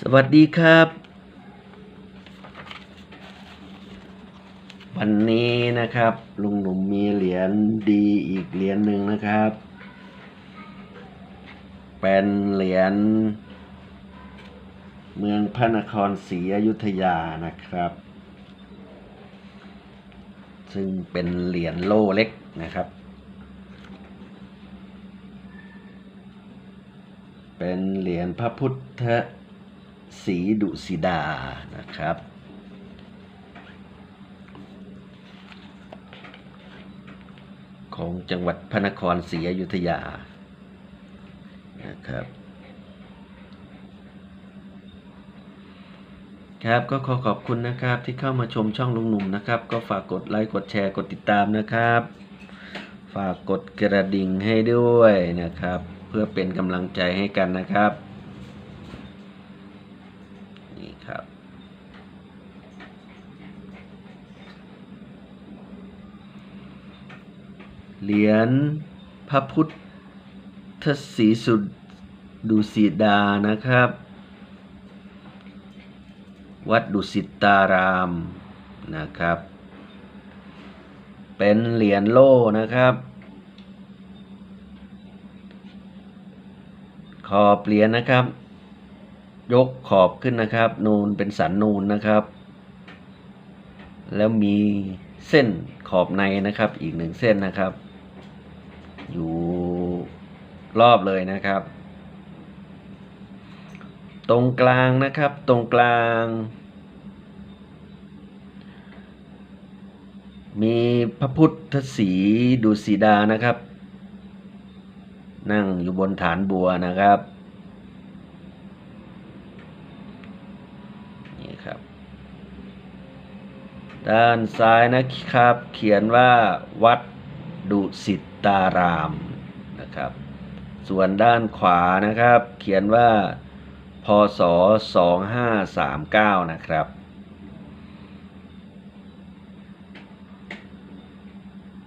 สวัสดีครับ วันนี้นะครับ ลุงหนุ่มมีเหรียญดีอีกเหรียญหนึ่งนะครับ เป็นเหรียญเมืองพระนครศรีอยุธยานะครับ ซึ่งเป็นเหรียญโลเล็กนะครับเป็นเหรียญพระพุทธ ศรีดุสิดานะครับ ของจังหวัดพระนครศรีอยุธยานะครับครับก็ขอขอบคุณนะครับที่เข้ามาชมช่องลุงหนุ่มนะครับ ก็ฝากกดไลค์กดแชร์กดติดตามนะครับ ฝากกดกระดิ่งให้ด้วยนะครับ เพื่อเป็นกำลังใจให้กันนะครับ นี่ครับ เหรียญพระพุทธศรีสุดดุสิดานะครับ วัดดุสิตารามนะครับ เป็นเหรียญโล่นะครับ ขอบเหรียญนะครับ ยกขอบขึ้นนะครับ นูนเป็นสันนูนนะครับ แล้วมีเส้นขอบในนะครับ อีกหนึ่งเส้นนะครับ อยู่รอบเลยนะครับ ตรงกลางนะครับ ตรงกลาง มีพระพุทธศีดุสีดานะครับ นั่งอยู่บนฐานบัวนะครับนี่ครับ ด้านซ้ายนะครับ เขียนว่าวัดดุสิตารามนะครับ ส่วนด้านขวานะครับ เขียนว่า พศ 2539 นะครับ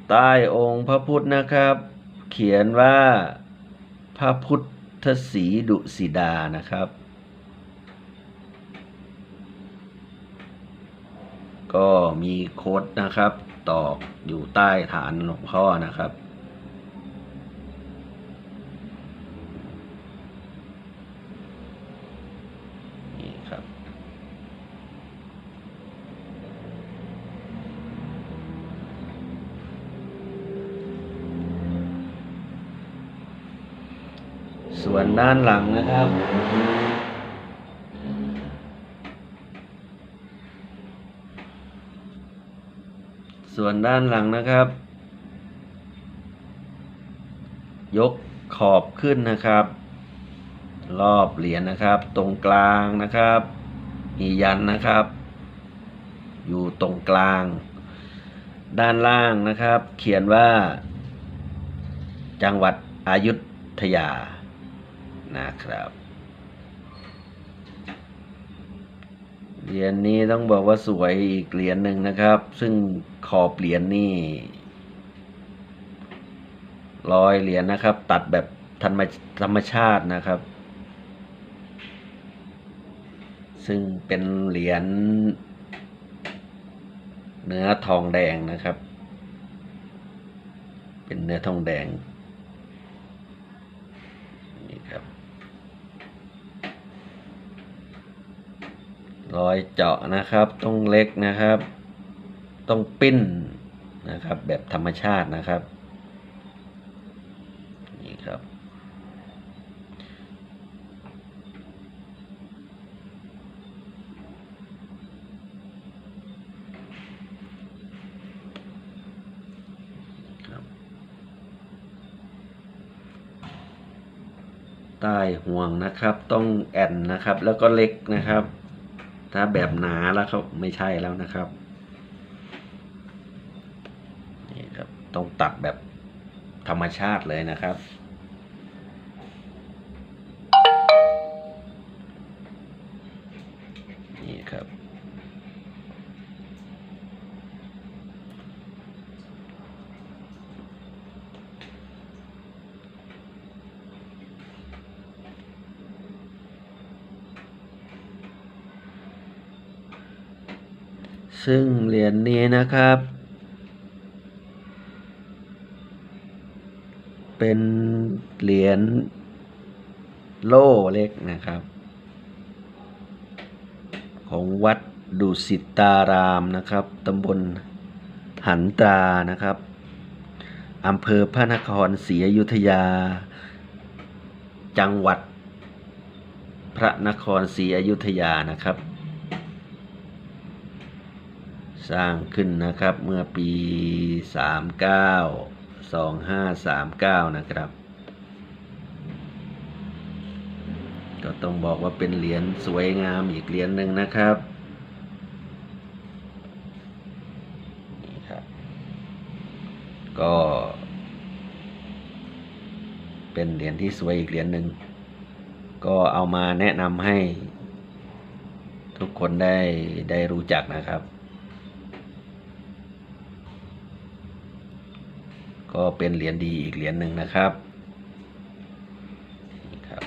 ใต้องค์พระพุทธนะครับ เขียนว่าพระพุทธศรีดุสิดานะครับก็มีโค้ดนะครับ ตอกอยู่ใต้ฐานหลวงพ่อนะครับ ส่วนด้านหลังนะครับ ส่วนด้านหลังนะครับ ยกขอบขึ้นนะครับ รอบเหรียญนะครับ ตรงกลางนะครับ มียันนะครับ อยู่ตรงกลาง ด้านล่างนะครับ เขียนว่า จังหวัดอายุทยา นะครับ เหรียญนี้ต้องบอกว่าสวยอีกเหรียญหนึ่งนะครับ ซึ่งขอบเหรียญนี่รอยเหรียญนะครับ ตัดแบบธรรมธรรมชาตินะครับ ซึ่งเป็นเหรียญเนื้อทองแดงนะครับ เป็นเนื้อทองแดงนี่ครับ รอยเจาะนะครับ ต้องเล็กนะครับ ต้องปิ้นนะครับ แบบธรรมชาตินะครับนี่ครับใต้ห่วงนะครับ ต้องแอนนะครับ แล้วก็เล็กนะครับ ถ้าแบบหนาแล้วเขาไม่ใช่แล้วนะครับนี่ครับต้องตัดแบบธรรมชาติเลยนะครับ นี่ครับ น ซึ่งเหรียญนี้นะครับ เป็นเหรียญโล่เล็กนะครับ ของวัดดุสิตารามนะครับตำบลหันตรานะครับอำเภอพระนครศรีอยุธยา จังหวัด พระนครศรีอยุธยานะครับ สร้างขึ้นนะครับเมื่อปี 39 2539 นะครับ ก็ต้องบอกว่าเป็นเหรียญสวยงามอีกเหรียญหนึ่งนะครับนี่ครับ ก็ เป็นเหรียญที่สวยอีกเหรียญหนึ่งก็เอามาแนะนำให้ทุกคนได้ได้รู้จักนะครับ ก็เป็นเหรียญดีอีกเหรียญหนึ่งนะครับครับ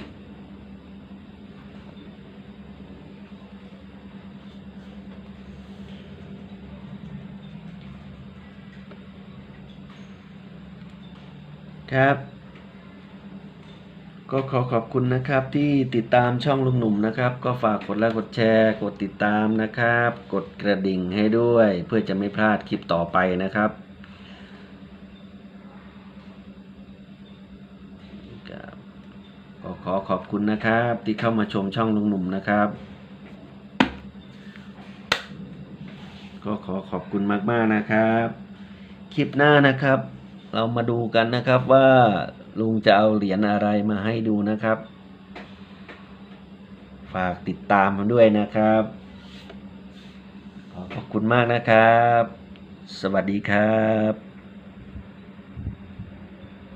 ครับ ก็ขอขอบคุณนะครับที่ติดตามช่องลุงหนุ่มนะครับ ก็ฝากกดไลค์กดแชร์ กดติดตามนะครับ กดกระดิ่งให้ด้วย เพื่อจะไม่พลาดคลิปต่อไปนะครับก็ ขอขอบคุณนะครับ ที่เข้ามาชมช่องลุงหนุ่มนะครับ ก็ขอขอบคุณมากๆนะครับ คลิปหน้านะครับ เรามาดูกันนะครับว่าลุงจะเอาเหรียญอะไรมาให้ดูนะครับ ฝากติดตามมาด้วยนะครับ ขอขอบคุณมากนะครับ สวัสดีครับ